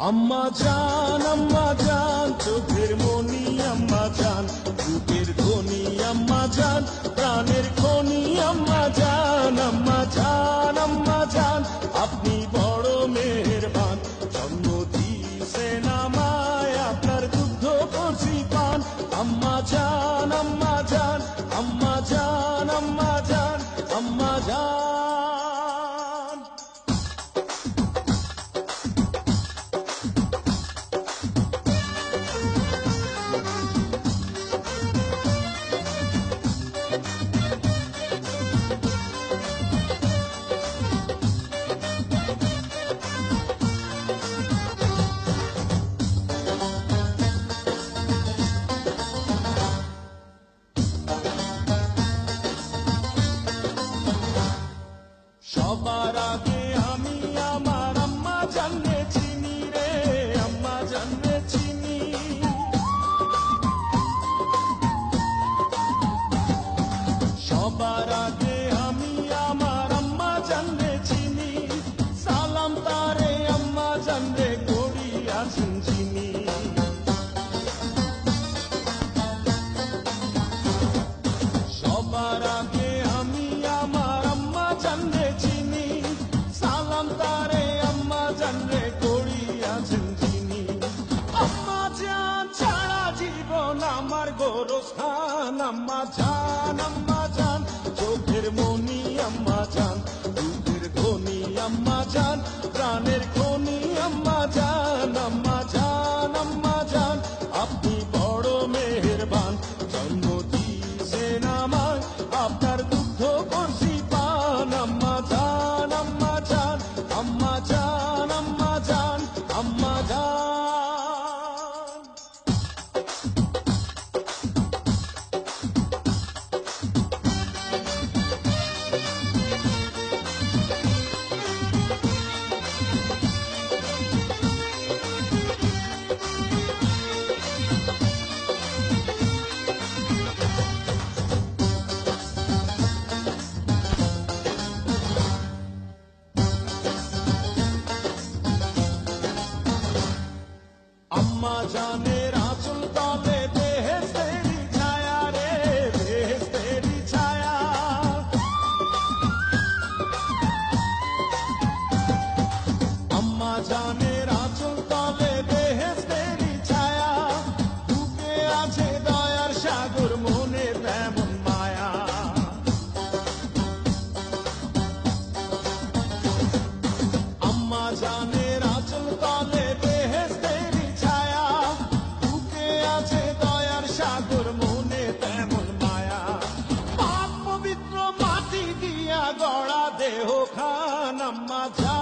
আম্মা জান আম্মা জান চোখের মনি আম্মা জান বুকের ধনি আম্মা জান প্রাণের ছাড়া জীবন আমার গোরস্থান। আম্মা জান আম্মা জান, চোখের মনি আম্মা জান, দুধের ধনি আম্মা জান, প্রাণের अम्मा जाने ದೇಹೋ ಖಾನಮ್ಮ ಧ್ಯಾ